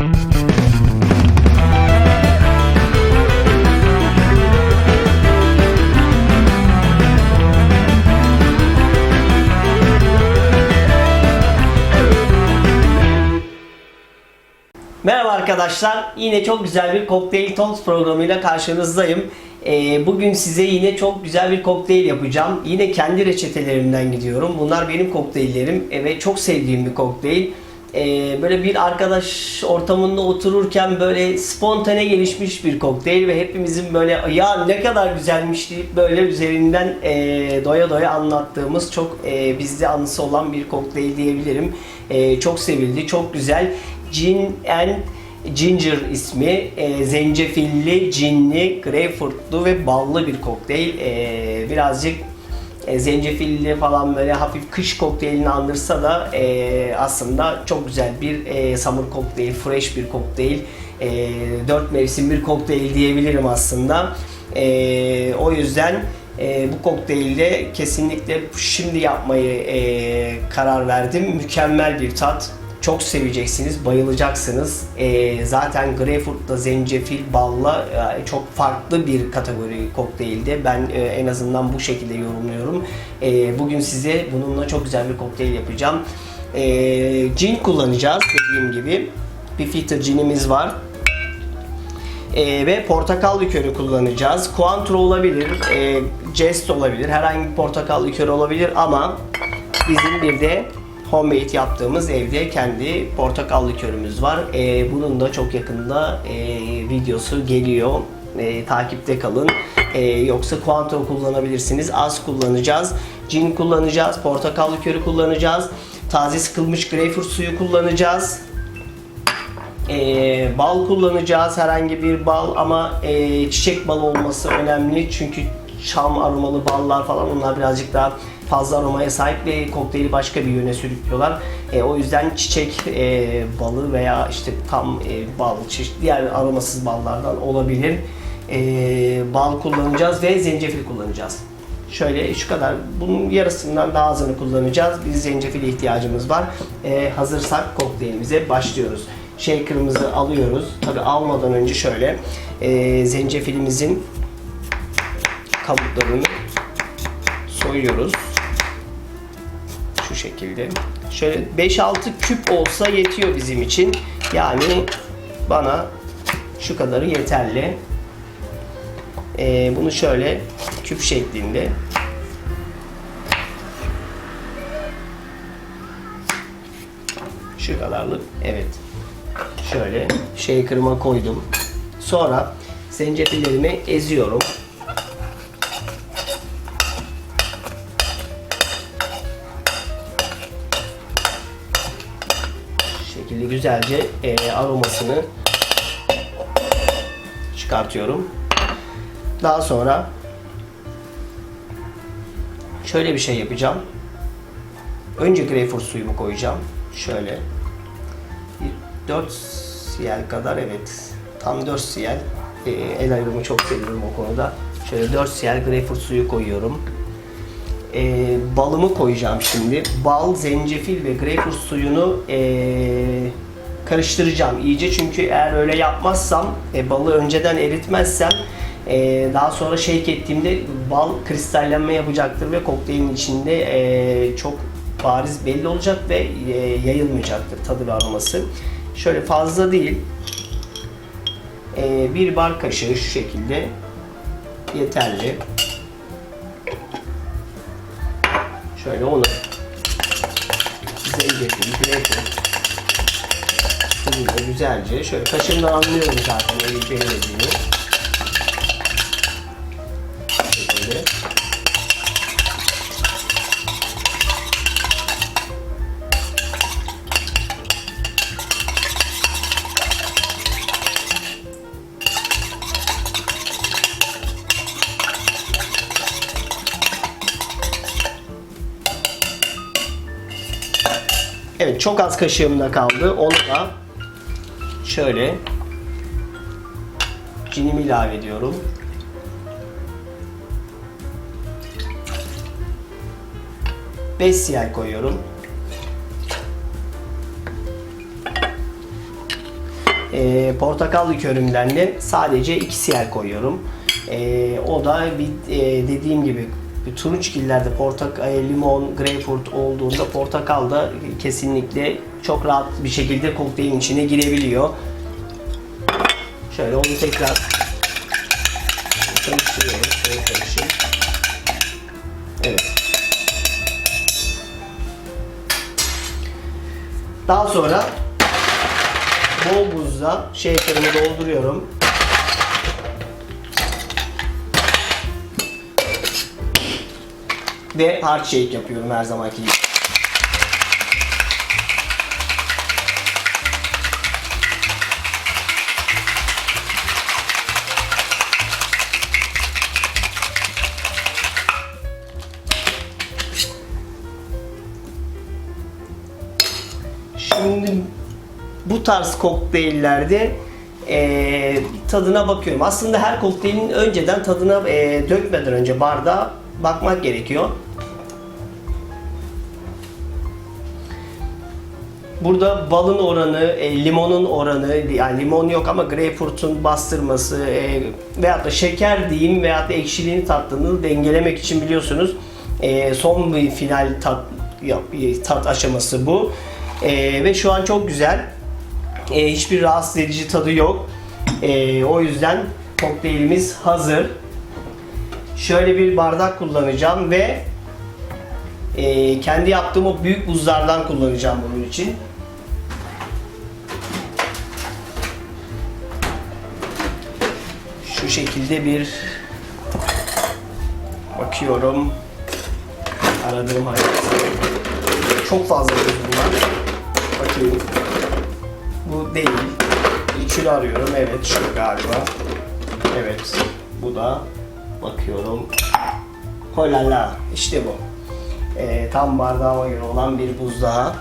Merhaba arkadaşlar. Yine çok güzel bir Cocktail Talks programıyla karşınızdayım. Ee, bugün size yine çok güzel bir kokteyl yapacağım. Yine kendi reçetelerimden gidiyorum. Bunlar benim kokteyllerim ve çok sevdiğim bir kokteyl. Ee, böyle bir arkadaş ortamında otururken böyle spontane gelişmiş bir kokteyl ve hepimizin böyle ya ne kadar güzelmiş deyip böyle üzerinden e, doya doya anlattığımız çok e, bizde anısı olan bir kokteyl diyebilirim. E, çok sevildi, çok güzel. Gin and Ginger ismi e, zencefilli, cinli, greyfurtlu ve ballı bir kokteyl. E, birazcık e, zencefilli falan böyle hafif kış kokteylini andırsa da e, aslında çok güzel bir e, summer kokteyl, fresh bir kokteyl, e, dört mevsim bir kokteyl diyebilirim aslında. E, o yüzden e, bu kokteyli kesinlikle şimdi yapmayı e, karar verdim. Mükemmel bir tat. Çok seveceksiniz, bayılacaksınız. Ee, zaten greyfurtla, zencefil, balla e, çok farklı bir kategori kokteylde. Ben e, en azından bu şekilde yorumluyorum. E, bugün size bununla çok güzel bir kokteyl yapacağım. E, gin kullanacağız dediğim gibi. Bir filtre ginimiz var. E, ve portakal likörü kullanacağız. Cointreau olabilir, e, Jest olabilir, herhangi bir portakal likörü olabilir ama bizim bir de homemade yaptığımız evde kendi portakal likörümüz var. E, bunun da çok yakında e, videosu geliyor. E, takipte kalın. E, yoksa Cointreau kullanabilirsiniz. Az kullanacağız. Gin kullanacağız. Portakal likörü kullanacağız. Taze sıkılmış greyfurt suyu kullanacağız. E, bal kullanacağız. Herhangi bir bal ama e, çiçek balı olması önemli. Çünkü şam aromalı ballar falan onlar birazcık daha fazla aromaya sahip ve kokteyli başka bir yöne sürüklüyorlar. E, o yüzden çiçek e, balı veya işte tam e, bal, çeşit diğer aromasız ballardan olabilir. E, bal kullanacağız ve zencefil kullanacağız. Şöyle şu kadar, bunun yarısından daha azını kullanacağız. Biz zencefile ihtiyacımız var. E, hazırsak kokteylimize başlıyoruz. Shaker'ımızı alıyoruz. Tabi almadan önce şöyle e, zencifilimizin kabuklarını soyuyoruz. Şu şekilde. Şöyle 5-6 küp olsa yetiyor bizim için. Yani bana şu kadarı yeterli. Ee, bunu şöyle küp şeklinde şu kadarlık. Evet. Şöyle shaker'ıma koydum. Sonra zencefillerimi eziyorum. Şekilde güzelce e, aromasını çıkartıyorum. Daha sonra şöyle bir şey yapacağım. Önce greyfurt suyumu koyacağım. Şöyle 4 cl kadar evet. Tam 4 cl. E, el ayrımı çok seviyorum o konuda. Şöyle 4 cl greyfurt suyu koyuyorum. E, balımı koyacağım şimdi. Bal, zencefil ve greyfurt suyunu e, karıştıracağım iyice çünkü eğer öyle yapmazsam e, balı önceden eritmezsem e, daha sonra shake ettiğimde bal kristallenme yapacaktır ve kokteylin içinde e, çok bariz belli olacak ve e, yayılmayacaktır tadı ve aroması. Şöyle fazla değil. E, bir bar kaşığı şu şekilde yeterli. Şöyle onu zencefil, greyfurt tuzuyla güzelce şöyle kaşığımdan anlıyorum zaten öyle beğenmediğini. Çok az kaşığımda kaldı. Onu da şöyle cinimi ilave ediyorum. Beş siyah koyuyorum. e, portakal likörümden de sadece 2 siyah koyuyorum. E, o da bir e, dediğim gibi turunçgillerde portakal, e, limon, greyfurt olduğunda portakal da kesinlikle çok rahat bir şekilde kokteylin içine girebiliyor. Şöyle onu tekrar karıştırıyorum. Şöyle karışayım. Evet. Daha sonra bol buzla shaker'ımı dolduruyorum. Ve hard shake yapıyorum her zamanki gibi. Şimdi bu tarz kokteyllerde eee, tadına bakıyorum. Aslında her kokteylin önceden tadına eee, dökmeden önce bardağa bakmak gerekiyor. Burada balın oranı, e, limonun oranı, yani limon yok ama greyfurtun bastırması e, veyahut da şeker diyeyim veyahut da ekşiliğini tattığını dengelemek için biliyorsunuz e, son bir final tat, tat aşaması bu. E, ve şu an çok güzel. E, hiçbir rahatsız edici tadı yok. E, o yüzden kokteylimiz hazır. Şöyle bir bardak kullanacağım ve e, kendi yaptığım o büyük buzlardan kullanacağım bunun için. Şu şekilde bir bakıyorum. Aradığım hangisi. Çok fazla bunlar. Bakayım. Bu değil. İçini arıyorum. Evet şu galiba. Evet. Bu da bakıyorum. Holala. İşte bu. Ee, tam bardağıma göre olan bir buz daha.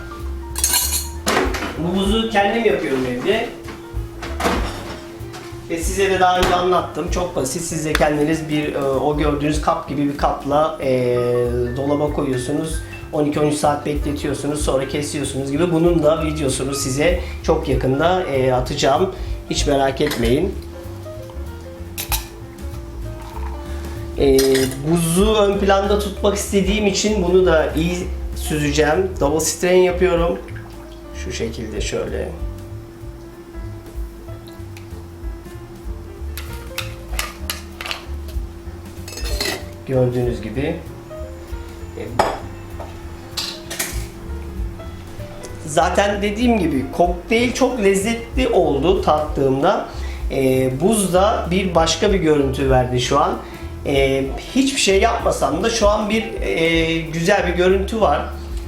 Bu buzu kendim yapıyorum evde. Ve size de daha önce anlattım. Çok basit. Siz de kendiniz bir e, o gördüğünüz kap gibi bir kapla e, dolaba koyuyorsunuz. 12-13 saat bekletiyorsunuz. Sonra kesiyorsunuz gibi. Bunun da videosunu size çok yakında e, atacağım. Hiç merak etmeyin. E, buzu ön planda tutmak istediğim için bunu da iyi süzeceğim. Double strain yapıyorum. Şu şekilde şöyle. Gördüğünüz gibi. Zaten dediğim gibi kokteyl çok lezzetli oldu tattığımda. E, buz da bir başka bir görüntü verdi şu an. E, hiçbir şey yapmasam da şu an bir e, güzel bir görüntü var.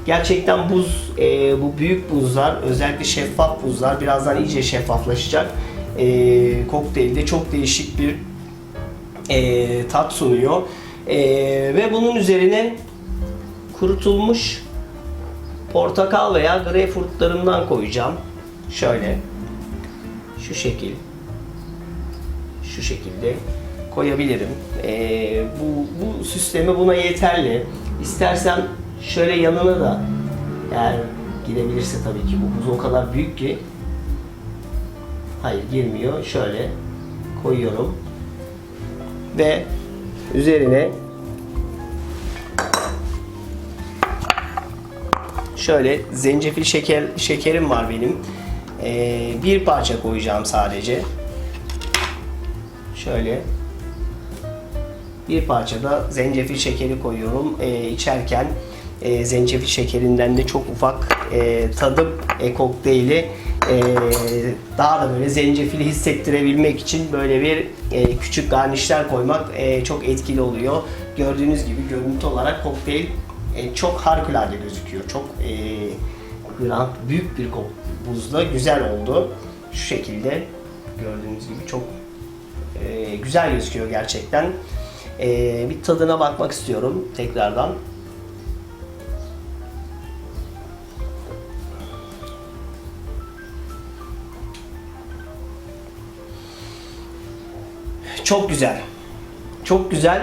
Gerçekten buz, e, bu büyük buzlar, özellikle şeffaf buzlar birazdan iyice şeffaflaşacak. E, kokteylde çok değişik bir e, tat sunuyor. E, ve bunun üzerine kurutulmuş portakal veya greyfurtlarımdan koyacağım. Şöyle. Şu şekil. Şu şekilde koyabilirim. E, bu, bu süsleme buna yeterli. İstersen şöyle yanına da eğer girebilirse tabii ki bu buz o kadar büyük ki hayır girmiyor. Şöyle koyuyorum ve üzerine şöyle zencefil şeker şekerim var benim. Ee, bir parça koyacağım sadece. Şöyle bir parça da zencefil şekeri koyuyorum ee, içerken. E, zencefil şekerinden de çok ufak e, tadıp e, kokteyli e, daha da böyle zencefili hissettirebilmek için böyle bir e, küçük garnişler koymak e, çok etkili oluyor. Gördüğünüz gibi görüntü olarak kokteyl e, çok harikulade gözüküyor. Çok e, grand, büyük bir kok buzla güzel oldu. Şu şekilde gördüğünüz gibi çok e, güzel gözüküyor gerçekten. E, bir tadına bakmak istiyorum tekrardan. Çok güzel. Çok güzel.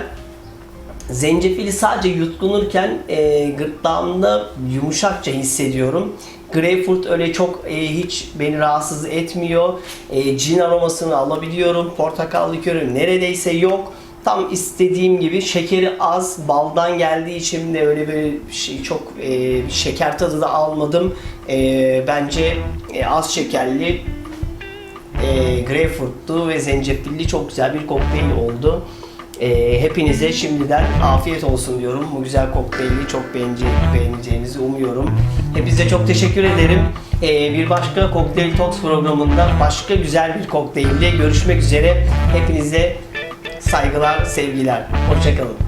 Zencefili sadece yutkunurken e, gırtlağımda yumuşakça hissediyorum. Greyfurt öyle çok e, hiç beni rahatsız etmiyor. E, cin aromasını alabiliyorum. Portakal likörü neredeyse yok. Tam istediğim gibi şekeri az, baldan geldiği için de öyle bir şey çok e, şeker tadı da almadım. E, bence e, az şekerli e, greyfurtlu ve zencefilli çok güzel bir kokteyl oldu. E, hepinize şimdiden afiyet olsun diyorum. Bu güzel kokteyli çok beğenece- beğeneceğinizi umuyorum. Hepinize çok teşekkür ederim. E, bir başka Kokteyl Talks programında başka güzel bir kokteylde görüşmek üzere. Hepinize saygılar, sevgiler. Hoşçakalın.